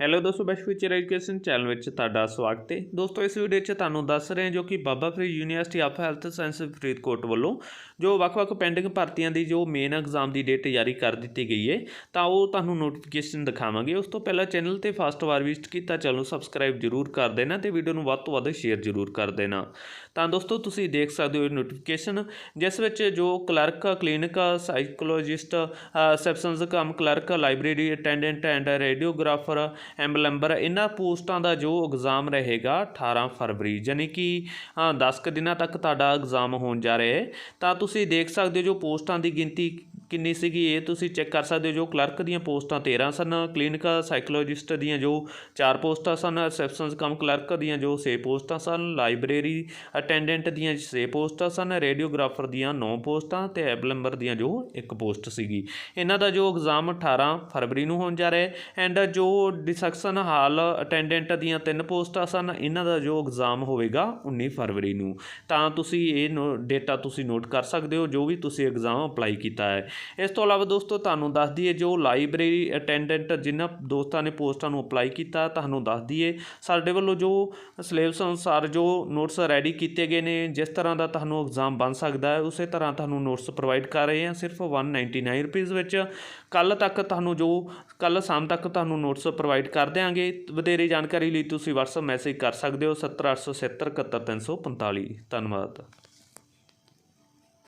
Hello ਦੋਸਤੋ best future education channel ਵਿੱਚ ਤੁਹਾਡਾ ਸਵਾਗਤ ਹੈ। ਦੋਸਤੋ, ਇਸ ਵੀਡੀਓ 'ਚ ਤੁਹਾਨੂੰ ਦੱਸ ਰਹੇ ਹਾਂ ਜੋ ਕਿ Baba Farid university of health science Faridkot ਵੱਲੋਂ ਜੋ ਵੱਖ-ਵੱਖ ਪੈਂਡਿੰਗ ਭਰਤੀਆਂ ਦੀ ਜੋ ਮੇਨ ਐਗਜ਼ਾਮ ਦੀ ਡੇਟ ਜਾਰੀ ਕਰ ਦਿੱਤੀ ਗਈ ਹੈ, ਤਾਂ ਉਹ ਤੁਹਾਨੂੰ ਨੋਟੀਫਿਕੇਸ਼ਨ ਦਿਖਾਵਾਂਗੇ। ਉਸ ਤੋਂ ਪਹਿਲਾਂ ਚੈਨਲ ਤੇ ਫਸਟ ਵਾਰ ਵਿਜ਼ਿਟ ਕੀਤਾ, ਚੈਨਲ ਨੂੰ ਸਬਸਕ੍ਰਾਈਬ ਜਰੂਰ ਕਰ ਦੇਣਾ ਤੇ ਵੀਡੀਓ ਨੂੰ ਵੱਧ ਤੋਂ ਵੱਧ ਸ਼ੇਅਰ ਜਰੂਰ ਕਰ ਦੇਣਾ। ਤਾਂ ਦੋਸਤੋ, ਤੁਸੀਂ ਦੇਖ ਸਕਦੇ ਹੋ ਇਹ ਨੋਟੀਫਿਕੇਸ਼ਨ ਜਿਸ ਵਿੱਚ ਜੋ clerk clinic psychologist receptions cum clerk library attendant and radiographer embalmer ਇਹਨਾਂ ਪੋਸਟਾਂ ਦਾ ਜੋ ਐਗਜ਼ਾਮ ਰਹੇਗਾ 18 ਫਰਵਰੀ ਯਾਨੀ ਕਿ ਅ, 10 ਕੁ ਦਿਨਾਂ ਤੱਕ ਤੁਹਾਡਾ ਐਗਜ਼ਾਮ ਹੋਣ ਜਾ ਰਿਹਾ ਹੈ। ਤਾਂ ਤੁਸੀਂ ਦੇਖ ਸਕਦੇ ਹੋ ਜੋ ਪੋਸਟਾਂ ਦੀ ਗਿਣਤੀ ਕਿੰਨੀ ਸੀਗੀ ਇਹ? ਤੁਸੀਂ ਚੈੱਕ ਕਰ ਸਕਦੇ ਹੋ ਜੋ ਕਲਰਕ ਦੀਆਂ ਪੋਸਟਾਂ 13 ਸਨ ਕਲੀਨਿਕਲ ਸਾਈਕੋਲੋਜਿਸਟ ਦੀਆਂ ਜੋ 4 ਪੋਸਟਾਂ ਸਨ, ਰਿਸੈਪਸ਼ਨਸ ਕਮ ਕਲਰਕ ਦੀਆਂ ਜੋ 6 ਪੋਸਟਾਂ ਸਨ, ਲਾਇਬ੍ਰੇਰੀ ਅਟੈਂਡੈਂਟ ਦੀਆਂ 6 ਪੋਸਟਾਂ ਸਨ, ਰੇਡੀਓਗ੍ਰਾਫਰ ਦੀਆਂ 9 ਪੋਸਟਾਂ ਤੇ ਐਬਲੰਬਰ ਦੀਆਂ ਜੋ ਇੱਕ ਪੋਸਟ ਸੀਗੀ। ਇਹਨਾਂ ਦਾ ਜੋ ਐਗਜ਼ਾਮ 18 ਫਰਵਰੀ ਨੂੰ ਹੋਣ ਜਾ ਰਿਹਾ ਹੈ ਐਂਡ ਜੋ ਡਿਸੈਕਸ਼ਨ ਹਾਲ ਅਟੈਂਡੈਂਟ ਦੀਆਂ 3 ਪੋਸਟਾਂ ਸਨ, ਇਹਨਾਂ ਦਾ ਜੋ ਐਗਜ਼ਾਮ ਹੋਵੇਗਾ 19 ਫਰਵਰੀ ਨੂੰ। ਤਾਂ ਤੁਸੀਂ ਇਹ ਨੋ, ਡੇਟਾ ਤੁਸੀਂ ਨੋਟ ਕਰ ਸਕਦੇ ਹੋ ਜੋ ਵੀ ਤੁਸੀਂ ਐਗਜ਼ਾਮ ਅਪਲਾਈ ਕੀਤਾ ਹੈ। ਇਸ ਤੋਂ ਇਲਾਵਾ ਦੋਸਤੋ, ਤੁਹਾਨੂੰ ਦੱਸ ਦਈਏ, ਜੋ ਲਾਇਬ੍ਰੇਰੀ ਅਟੈਂਡੈਂਟ ਜਿਨ੍ਹਾਂ ਦੋਸਤਾਂ ਨੇ ਪੋਸਟਾਂ ਨੂੰ ਅਪਲਾਈ ਕੀਤਾ, ਤੁਹਾਨੂੰ ਦੱਸ ਦਈਏ, ਸਾਡੇ ਵੱਲੋਂ ਜੋ ਸਿਲੇਬਸ ਅਨੁਸਾਰ ਜੋ ਨੋਟਸ ਰੈਡੀ ਕੀਤੇ ਗਏ ਨੇ, ਜਿਸ ਤਰ੍ਹਾਂ ਦਾ ਤੁਹਾਨੂੰ ਐਗਜ਼ਾਮ ਬਣ ਸਕਦਾ ਹੈ, ਉਸੇ ਤਰ੍ਹਾਂ ਤੁਹਾਨੂੰ ਨੋਟਸ ਪ੍ਰੋਵਾਈਡ ਕਰ ਰਹੇ ਹਾਂ, ਸਿਰਫ 199 ਰੁਪਏ ਵਿੱਚ। ਕੱਲ ਤੱਕ ਤੁਹਾਨੂੰ ਜੋ ਕੱਲ ਸ਼ਾਮ ਤੱਕ ਤੁਹਾਨੂੰ ਨੋਟਸ ਪ੍ਰੋਵਾਈਡ ਕਰ ਦਿਆਂਗੇ। ਵਧੇਰੇ ਜਾਣਕਾਰੀ ਲਈ ਤੁਸੀਂ WhatsApp ਮੈਸੇਜ ਕਰ ਸਕਦੇ ਹੋ 70870 71345 ਧੰਨਵਾਦ।